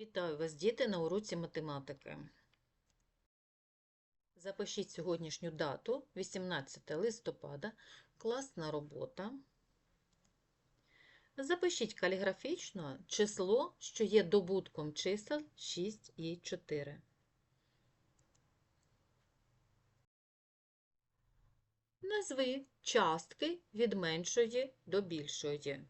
Вітаю вас, діти, на уроці математики. Запишіть сьогоднішню дату, 18 листопада, класна робота. Запишіть каліграфічно число, що є добутком чисел 6 і 4. Назви частки від меншої до більшої.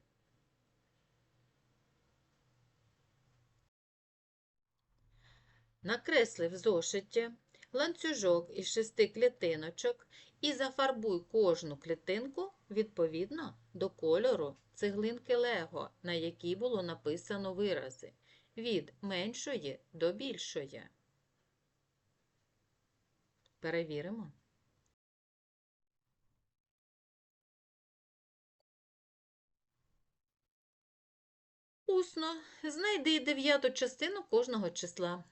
Накресли в зошиті ланцюжок із шести клітиночок і зафарбуй кожну клітинку відповідно до кольору цеглинки Лего, на якій було написано вирази від меншої до більшої. Перевіримо. Усно знайди дев'яту частину кожного числа.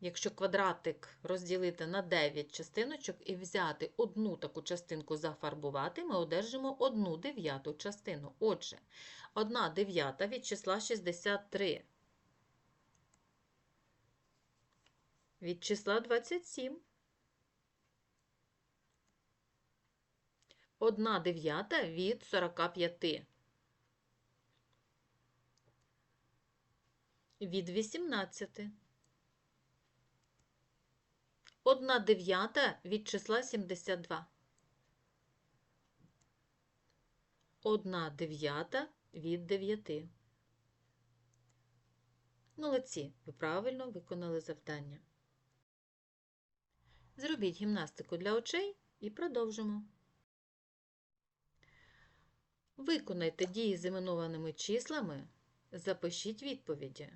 Якщо квадратик розділити на 9 частиночок і взяти одну таку частинку зафарбувати, ми одержимо одну дев'яту частину. Отже, 1 дев'ята від числа 63. Від числа 27. 1 дев'ята від 45. Від 18. 1 дев'ята від числа 72. 1 дев'ята від 9. Молодці, ви правильно виконали завдання. Зробіть гімнастику для очей і продовжимо. Виконайте дії з іменованими числами, запишіть відповіді.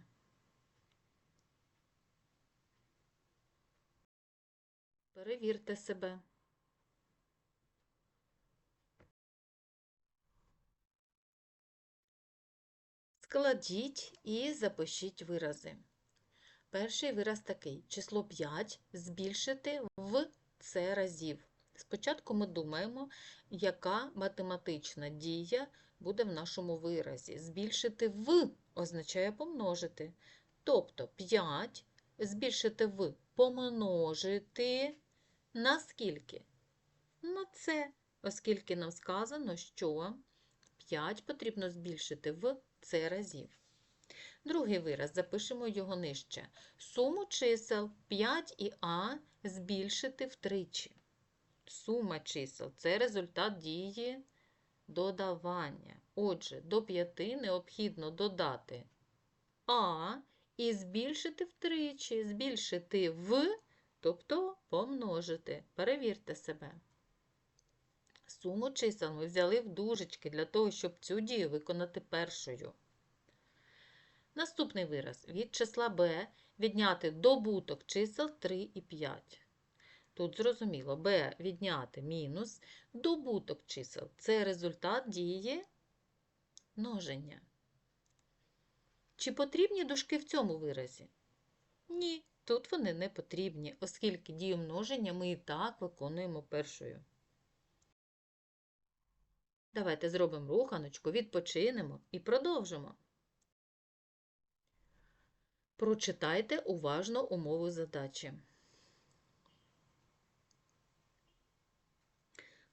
Перевірте себе. Складіть і запишіть вирази. Перший вираз такий: число 5 збільшити в це разів. Спочатку ми думаємо, яка математична дія буде в нашому виразі. Збільшити в означає помножити. Тобто 5 збільшити в помножити на скільки? На це, оскільки нам сказано, що 5 потрібно збільшити в це разів. Другий вираз, запишемо його нижче. Суму чисел 5 і А збільшити втричі. Сума чисел це результат дії додавання. Отже, до 5 необхідно додати А і збільшити втричі, збільшити в, тобто помножити. Перевірте себе. Суму чисел ми взяли в дужечки для того, щоб цю дію виконати першою. Наступний вираз. Від числа b відняти добуток чисел 3 і 5. Тут зрозуміло, b відняти мінус добуток чисел. Це результат дії множення. Чи потрібні дужки в цьому виразі? Ні, тут вони не потрібні, оскільки дію множення ми і так виконуємо першою. Давайте зробимо руханочку, відпочинемо і продовжимо. Прочитайте уважно умову задачі.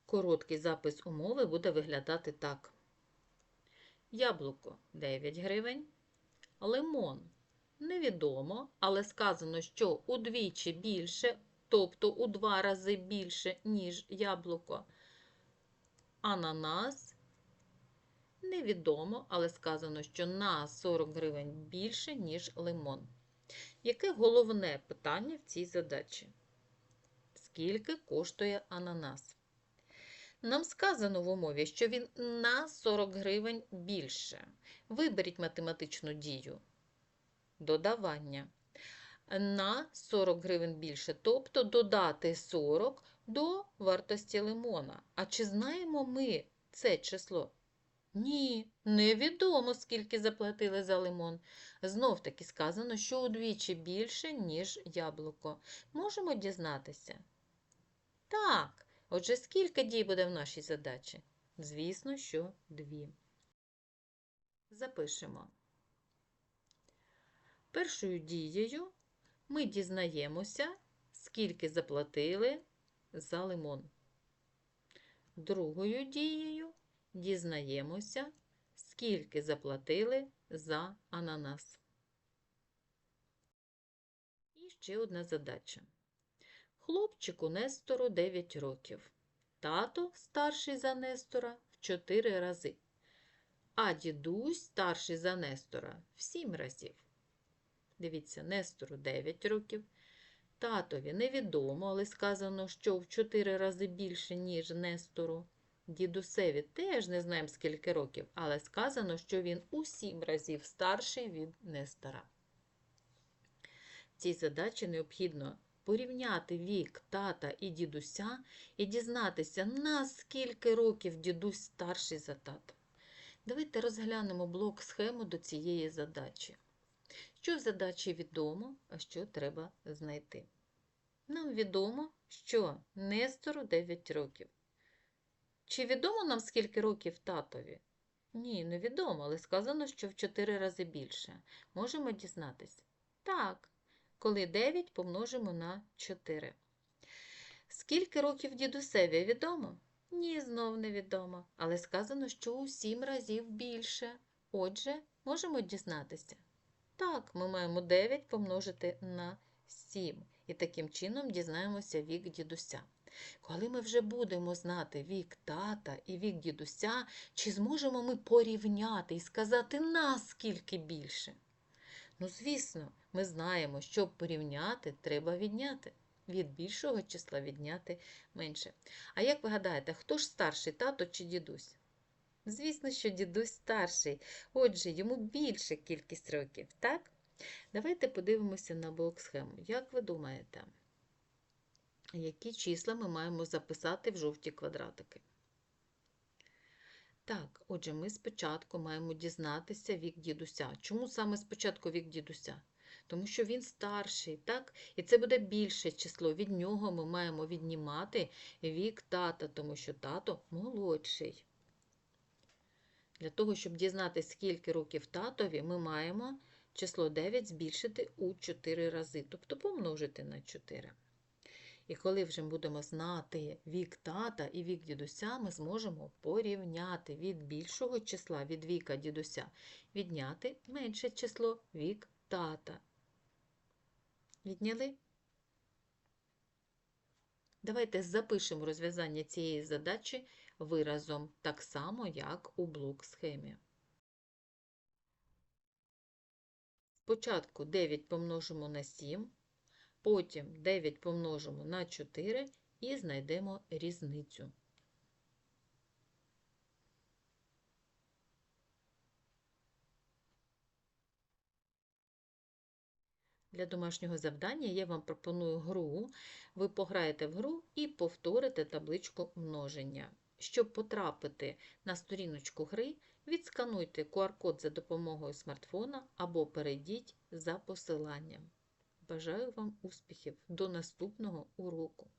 Короткий запис умови буде виглядати так. Яблуко 9 гривень. Лимон невідомо, але сказано, що удвічі більше, тобто у два рази більше, ніж яблуко. Ананас невідомо, але сказано, що на 40 гривень більше, ніж лимон. Яке головне питання в цій задачі? Скільки коштує ананас? Нам сказано в умові, що він на 40 гривень більше. Виберіть математичну дію. Додавання. На 40 гривень більше, тобто додати 40 до вартості лимона. А чи знаємо ми це число? Ні, невідомо, скільки заплатили за лимон. Знов таки сказано, що удвічі більше, ніж яблуко. Можемо дізнатися? Так. Отже, скільки дій буде в нашій задачі? Звісно, що дві. Запишемо. Першою дією ми дізнаємося, скільки заплатили за лимон. Другою дією дізнаємося, скільки заплатили за ананас. І ще одна задача. Хлопчику Нестору 9 років. Тато старший за Нестора в 4 рази. А дідусь старший за Нестора в 7 разів. Дивіться, Нестору 9 років. Татові невідомо, але сказано, що в 4 рази більше, ніж Нестору. Дідусеві теж не знаємо, скільки років, але сказано, що він у 7 разів старший від Нестора. Цій задачі необхідно порівняти вік тата і дідуся і дізнатися, на скільки років дідусь старший за тата. Давайте розглянемо блок схему до цієї задачі. Що в задачі відомо, а що треба знайти? Нам відомо, що Нестору 9 років. Чи відомо нам, скільки років татові? Ні, не відомо, але сказано, що в 4 рази більше. Можемо дізнатися? Так, коли 9 помножимо на 4. Скільки років дідусеві відомо? Ні, знов не відомо, але сказано, що у 7 разів більше. Отже, можемо дізнатися. Так, ми маємо 9 помножити на 7. І таким чином дізнаємося вік дідуся. Коли ми вже будемо знати вік тата і вік дідуся, чи зможемо ми порівняти і сказати, наскільки більше? Ну, звісно, ми знаємо, щоб порівняти, треба відняти. Від більшого числа відняти менше. А як ви гадаєте, хто ж старший, тато чи дідусь? Звісно, що дідусь старший, отже, йому більша кількість років, так? Давайте подивимося на блок схему. Як ви думаєте, які числа ми маємо записати в жовті квадратики? Так, отже, ми спочатку маємо дізнатися вік дідуся. Чому саме спочатку вік дідуся? Тому що він старший, так? І це буде більше число. Від нього ми маємо віднімати вік тата, тому що тато молодший. Для того, щоб дізнатися, скільки років татові, ми маємо число 9 збільшити у 4 рази, тобто помножити на 4. І коли вже будемо знати вік тата і вік дідуся, ми зможемо порівняти від більшого числа від віка дідуся, відняти менше число вік тата. Відняли? Давайте запишемо розв'язання цієї задачі виразом, так само, як у блок схемі. Спочатку 9 помножимо на 7, потім 9 помножимо на 4 і знайдемо різницю. Для домашнього завдання я вам пропоную гру. Ви пограєте в гру і повторите табличку множення. Щоб потрапити на сторіночку гри, відскануйте QR-код за допомогою смартфона або перейдіть за посиланням. Бажаю вам успіхів! До наступного уроку!